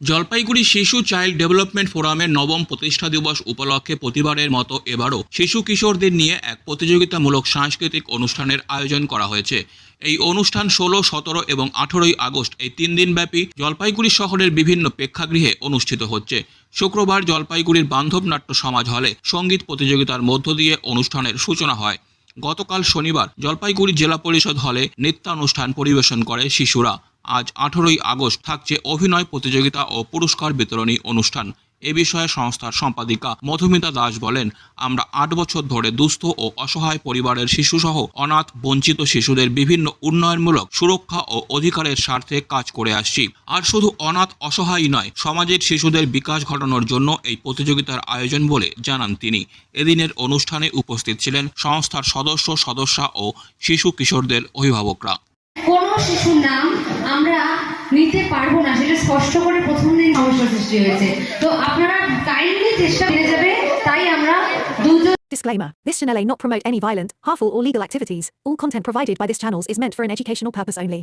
জলপাইগুড়ি শিশু child development ফোরামের নবম প্রতিষ্ঠা দিবস উপলক্ষে প্রতিবারের মতো এবারও শিশু কিশোরদের নিয়ে এক প্রতিযোগিতামূলক সাংস্কৃতিক অনুষ্ঠানের আয়োজন করা হয়েছে। এই অনুষ্ঠান ষোলো, সতেরো এবং আঠেরোই আগস্ট এই তিন দিনব্যাপী জলপাইগুড়ি শহরের বিভিন্ন প্রেক্ষাগৃহে অনুষ্ঠিত হচ্ছে। শুক্রবার জলপাইগুড়ির বান্ধব নাট্য সমাজ হলে সংগীত প্রতিযোগিতার মধ্য দিয়ে অনুষ্ঠানের সূচনা হয়। গতকাল শনিবার জলপাইগুড়ি জেলা পরিষদ হলে নৃত্যানুষ্ঠান পরিবেশন করে শিশুরা। আজ আঠেরোই আগস্ট থাকছে অভিনয় প্রতিযোগিতা ও পুরস্কার বিতরণী অনুষ্ঠান। এ বিষয়ে সংস্থার সম্পাদিকা মধুমিতা দাস বলেন, আমরা আট বছর ধরে দুস্থ ও অসহায় পরিবারের শিশুসহ অনাথ, বঞ্চিত শিশুদের বিভিন্ন উন্নয়নমূলক সুরক্ষা ও অধিকারের স্বার্থে কাজ করে আসছি। আর শুধু অনাথ অসহায় নয়, সমাজের শিশুদের বিকাশ ঘটানোর জন্য এই প্রতিযোগিতার আয়োজন বলে জানান তিনি। এদিনের অনুষ্ঠানে উপস্থিত ছিলেন সংস্থার সদস্য, সদস্যা ও শিশু কিশোরদের অভিভাবকরা। কোনো শিশুর নাম আমরা নিতে পারবো না সেটা স্পষ্ট করে প্রথম দিন সমস্যা সৃষ্টি হয়েছে তো আপনারা কাইন্ডলি চেষ্টা করে যাবে তাই আমরা দুজন Disclaimer This channel may not promote any violent, harmful, or legal activities. All content provided by this channel is meant for an educational purpose only.